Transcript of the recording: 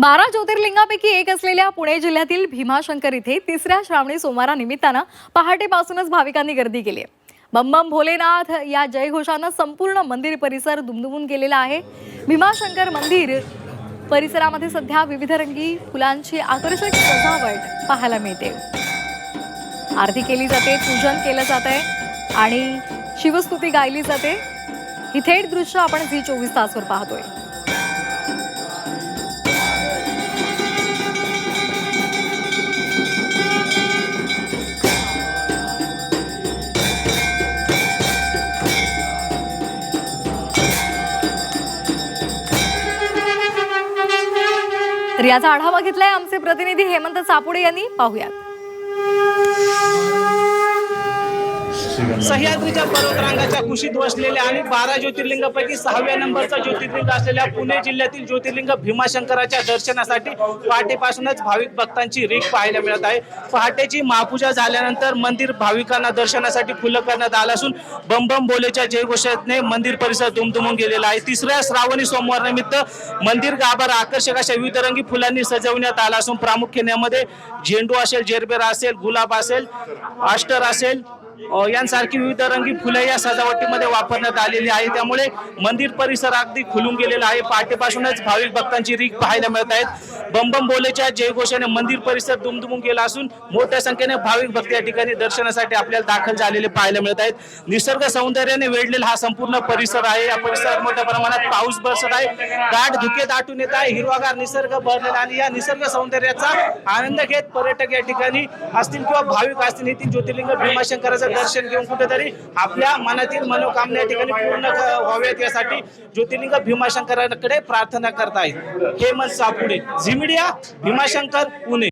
बारा ज्योतिर्लिंगापैकी एक असलेल्या पुणे जिल्ह्यातील भीमाशंकर इथे तिसऱ्या श्रावणी सोमवारानिमित्तानं पहाटेपासूनच भाविकांनी गर्दी केली आहे. बम बम भोलेनाथ या जयघोषानं संपूर्ण मंदिर परिसर दुमदुमून गेलेला आहे. भीमाशंकर मंदिर परिसरामध्ये सध्या विविध रंगी फुलांची आकर्षक सजावट पाहायला मिळते. आरती केली जाते पूजन केलं जात आहे आणि शिवस्तुती गायली जाते. ही थेट दृश्य आपण झी चोवीस तासवर पाहतोय. तर याचा आढावा घेतलाय आमचे प्रतिनिधी हेमंत चापुडे यांनी. पाहुयात. सह्याद्रीच्या पर्वतरांगाच्या कुशीत वसलेल्या आणि बारा ज्योतिर्लिंगापैकी सहाव्या नंबरचा ज्योतिर्लिंग असलेल्या पुणे जिल्ह्यातील ज्योतिर्लिंग भीमाशंकराच्या दर्शनासाठी पहाटेपासूनच भाविक भक्तांची रीक पाहायला मिळत आहे. पहाटेची महापूजा झाल्यानंतर मंदिर भाविकांना दर्शनासाठी खुलं करण्यात आलं असून बम बम बोलेच्या जयघोषाने मंदिर परिसर दुमदुमून गेलेला आहे. तिसऱ्या श्रावणी सोमवार निमित्त मंदिर गाभार आकर्षक अशा विविधरंगी फुलांनी सजवण्यात आला असून प्रामुख्याने झेंडू असेल जेरबेरा असेल गुलाब असेल अष्टर असेल यांसारखी विविध रंगी फुले या सजावटीमध्ये वापरण्यात आलेली आहे. त्यामुळे मंदिर परिसर अगदी खुलून गेलेला आहे. पहाटेपासूनच भाविक भक्तांची रीक पाहायला मिळत आहेत. बंबम बोलेच्या जयघोषाने मंदिर परिसर दुमदुमून गेला असून मोठ्या संख्येने भाविक भक्त या ठिकाणी दर्शनासाठी आपल्याला दाखल झालेले पाहायला मिळत आहेत. निसर्ग सौंदर्याने वेढलेला हा संपूर्ण परिसर आहे. या परिसरात मोठ्या प्रमाणात पाऊस बरसत आहे. गाठ धुके दाटून येत आहे. हिरवागार निसर्ग भरलेला आणि या निसर्ग सौंदर्याचा आनंद घेत पर्यटक या ठिकाणी असतील किंवा भाविक असतील येथील ज्योतिर्लिंग भीमाशंकराचा दर्शन घेऊन कुठेतरी आपल्या मनातील मनोकामना या ठिकाणी पूर्ण व्हावेत व्हाव्यात यासाठी ज्योतिर्लिंग भीमाशंकरांकडे प्रार्थना करत आहेत हेमंत सापुडे झिमिडिया भीमाशंकर पुणे.